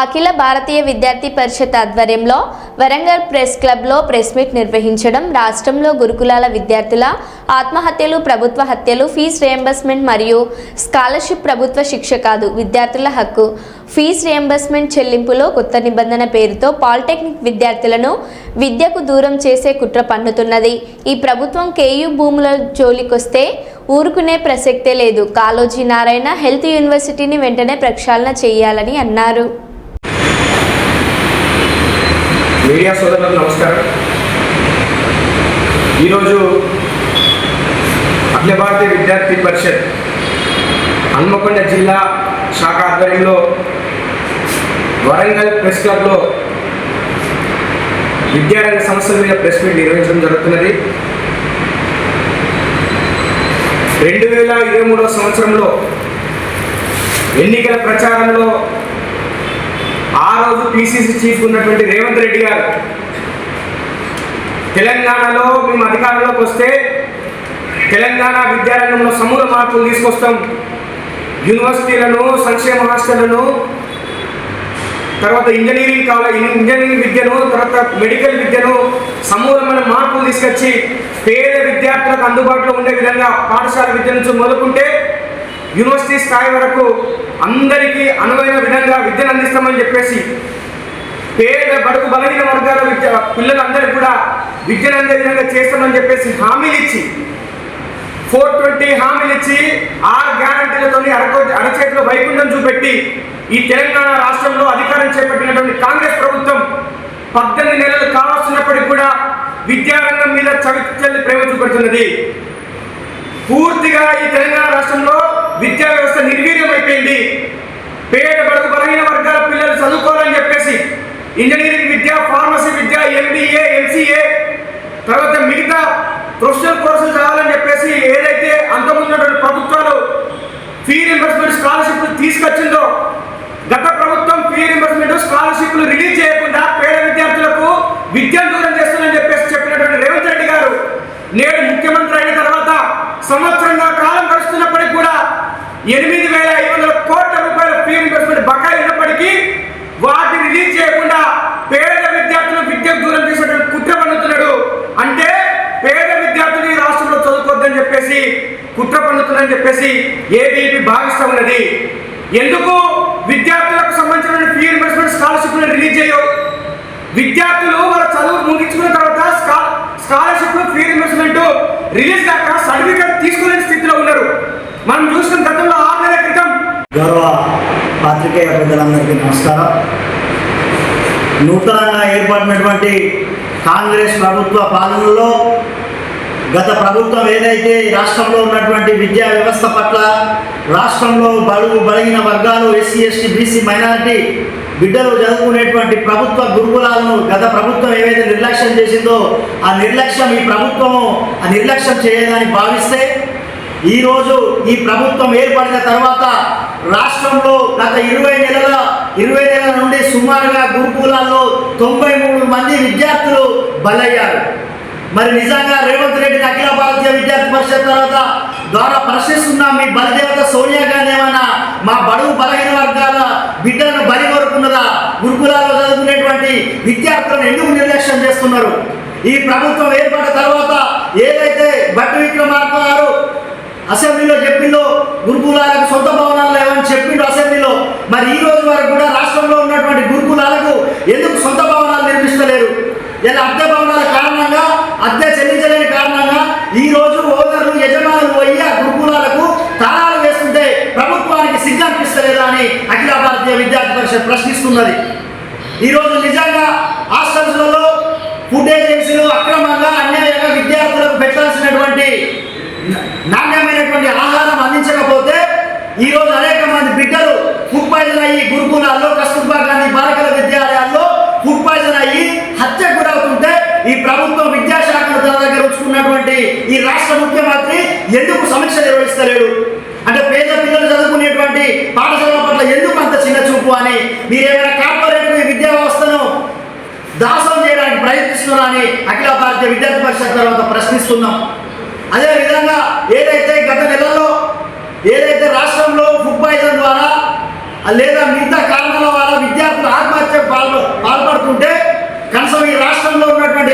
అఖిల భారతీయ విద్యార్థి పరిషత్ ఆధ్వర్యంలో వరంగల్ ప్రెస్ క్లబ్లో press meet నిర్వహించడం రాష్ట్రంలో గురుకులాల విద్యార్థుల ఆత్మహత్యలు ప్రభుత్వ హత్యలు ఫీజు రియంబర్స్మెంట్ మరియు స్కాలర్షిప్ ప్రభుత్వ శిక్ష కాదు విద్యార్థుల హక్కు. ఫీజు రియంబర్స్మెంట్ చెల్లింపులో కొత్త నిబంధన పేరుతో పాలిటెక్నిక్ విద్యార్థులను విద్యకు దూరం చేసే కుట్ర పన్నుతున్నది. ఈ ప్రభుత్వం కేయూ భూముల జోలికొస్తే ఊరుకునే ప్రసక్తే లేదు. కాళోజీ నారాయణ హెల్త్ యూనివర్సిటీని వెంటనే ప్రక్షాళన చేయాలని అన్నారు. మీడియా సోదరులకు నమస్కారం. ఈరోజు అఖిల భారతీయ విద్యార్థి పరిషత్ హన్మకొండ జిల్లా శాఖ ఆధ్వర్యంలో వరంగల్ ప్రెస్ క్లబ్లో విద్యారంగ సమస్యల మీద ప్రెస్ మీట్ నిర్వహించడం జరుగుతున్నది. రెండు వేల ఇరవై మూడవ సంవత్సరంలో ఎన్నికల ప్రచారంలో ఆ రోజు పిసిసి చీఫ్ ఉన్నటువంటి రేవంత్ రెడ్డి గారు తెలంగాణలో మేము అధికారంలోకి వస్తే తెలంగాణ విద్యారంగంలో సమూల మార్పులు తీసుకొస్తాం. యూనివర్సిటీలను సంక్షేమ హాస్టళ్ళను తర్వాత ఇంజనీరింగ్ కాలేజ్ ఇంజనీరింగ్ విద్యను తర్వాత మెడికల్ విద్యను సమూలమైన మార్పులు తీసుకొచ్చి పేద విద్యార్థులకు అందుబాటులో ఉండే విధంగా పాఠశాల విద్య నుంచి మొదలుకుంటే యూనివర్సిటీ స్థాయి వరకు అందరికీ అనువైన విధంగా విద్యను అందిస్తామని చెప్పేసి పేద బడుగు బలహీన వర్గాల విద్య పిల్లలందరికీ కూడా విద్యను అందే విధంగా చేస్తామని చెప్పేసి హామీలు ఇచ్చి ఫోర్ ట్వంటీ హామీలు ఇచ్చి ఆరు గ్యారంటీలతో అరకో అరచేతిలో వైకుంఠం చూపెట్టి ఈ తెలంగాణ రాష్ట్రంలో అధికారం చేపట్టినటువంటి కాంగ్రెస్ ప్రభుత్వం పద్దెనిమిది నెలలు కావాల్సినప్పటికీ కూడా విద్యారంగం మీద చవిచల్లి ప్రేమ చూపెడుతున్నది. పూర్తిగా ఈ తెలంగాణ రాష్ట్రంలో విద్యా వ్యవస్థ నిర్వీర్యమైపోయింది. పేద బడుగు బలహీన వర్గాల పిల్లలు చదువుకోవాలని చెప్పేసి ఇంజనీరింగ్ విద్య ఫార్మసీ విద్య ఎంబీఏ ఎంసీఏ తర్వాత మిగతా ప్రొఫెషనల్ కోర్సులు చదవాలని చెప్పేసి ఏదైతే అంతకుముందున్నటువంటి ప్రభుత్వాలు ఫీ రింబర్స్మెంట్ స్కాలర్షిప్ తీసుకొచ్చిందో గత ప్రభుత్వం ఫీ రింబర్స్మెంట్ స్కాలర్షిప్లు రిలీజ్ చేయకుండా పేద విద్యార్థులకు విద్యను దూరం చేస్తుందని చెప్పేసి చెప్పినటువంటి రేవంత్ రెడ్డి గారు నేడు ముఖ్యమంత్రి అయిన తర్వాత సంవత్సరంగా కాలం గడుస్తున్నప్పటికీ కూడా ఎనిమిది వేల ఐదు వందల కోట్ల రూపాయల ఫీ రింబర్స్మెంట్ బకాయి ఉన్నప్పటికీ వాటిని రిలీజ్ చేయకుండా పేద విద్యార్థులు విద్యకు దూరం చేసేటువంటి కుట్ర పన్నుతున్నాడు. అంటే పేద విద్యార్థులు ఈ రాష్ట్రంలో చదువుకోవద్దని చెప్పేసి కుట్ర పన్నుతుందని చెప్పేసి ఏబీపీ భావిస్తా ఉన్నది. ఎందుకు? విద్యార్థులకు సంబంధించిన ఫీ రింబర్స్మెంట్ స్కాలర్షిప్ రిలీజ్ చేయవు విద్యార్థులు వాళ్ళ చదువు ముగించుకున్న తర్వాత స్కా స్కాలర్షిప్ ఫీ రింబర్స్మెంట్ రిలీజ్ కాక సర్టిఫికేట్ తీసుకునే స్థితిలో ఉన్నారు. మనం చూసిన గతంలో ఆరు నెలల క్రితం గౌరవ పాత్రికేయ నమస్కారం. నూతనంగా ఏర్పడినటువంటి కాంగ్రెస్ ప్రభుత్వ పాలనలో గత ప్రభుత్వం ఏదైతే ఈ రాష్ట్రంలో ఉన్నటువంటి విద్యా వ్యవస్థ పట్ల రాష్ట్రంలో బడుగు బలిగిన వర్గాలు ఎస్సీ ఎస్టీ బీసీ మైనారిటీ బిడ్డలు చదువుకునేటువంటి ప్రభుత్వ గురుకులాలను గత ప్రభుత్వం ఏవైతే నిర్లక్ష్యం చేసిందో ఆ నిర్లక్ష్యం ఈ ప్రభుత్వము ఆ నిర్లక్ష్యం చేయదని భావిస్తే ఈరోజు ఈ ప్రభుత్వం ఏర్పడిన తర్వాత రాష్ట్రంలో గత ఇరవై నెలల ఇరవై నెలల నుండి సుమారుగా గురుకులాల్లో తొంభై మూడు మంది విద్యార్థులు బలయ్యారు. మరి నిజంగా రేవంత్ రెడ్డిని అఖిల భారతీయ విద్యార్థి పరిషత్ తర్వాత ద్వారా ప్రశ్నిస్తున్న మీ బలదేవత సోనియా గాంధీ ఏమన్నా మా బడుగు బలహీన వర్గాల బిడ్డలను బలి కోరుకున్నదా? గురుకులాల్లో చదువుకునేటువంటి విద్యార్థులను ఎందుకు నిర్లక్ష్యం చేస్తున్నారు? ఈ ప్రభుత్వం ఏర్పడిన తర్వాత ఏదైతే బట్టి విక్రమార్క గారు అసెంబ్లీలో చెప్పిందో గురుకులాలకు సొంత భవనాలు లేవని చెప్పిండు అసెంబ్లీలో. మరి ఈ రోజు వరకు కూడా రాష్ట్రంలో ఉన్నటువంటి గురుకులాలకు ఎందుకు సొంత భవనాలు నిర్మిస్తలేరు? ఇలా అద్దె భవనాల కారణంగా అద్దె చెల్లించలేని కారణంగా ఈ రోజు ఓనర్లు యజమానులు పోయి ఆ గురుకులాలకు తాళాలు వేస్తుంటే ప్రభుత్వానికి సిగ్గు అనిపిస్తలేదా అని అఖిల భారతీయ విద్యార్థి పరిషత్ ప్రశ్నిస్తున్నది. ఈరోజు నిజంగా మంది బిడ్డలు ఫుడ్ పాయిజన్ అయ్యి గురుకులాల్లో కస్తూర్బా గాంధీ బాలికల విద్యాలయాల్లో ఫుడ్ పాయిజన్ అయ్యి హత్యకు గురవుతుంటే ఈ ప్రభుత్వం విద్యాశాఖను తన దగ్గర ఉంచుకున్నటువంటి ఈ రాష్ట్ర ముఖ్యమంత్రి ఎందుకు సమీక్ష నిర్వహిస్తలేడు? అంటే పేద పిల్లలు చదువుకునేటువంటి పాఠశాల పట్ల ఎందుకు అంత చిన్న చూపు అని మీరేమైనా కార్పొరేట్ విద్యా వ్యవస్థను దాసం చేయడానికి ప్రయత్నిస్తున్నా అని అఖిల భారతీయ విద్యార్థి పరిషత్ తర్వాత ప్రశ్నిస్తున్నాం. అదే విధంగా ఏదైతే గత నెలలో లేదా మిగతా కారణాల వల్ల విద్యార్థులు ఆత్మహత్య పాల్పడుతుంటే కనీసం ఈ రాష్ట్రంలో ఉన్నటువంటి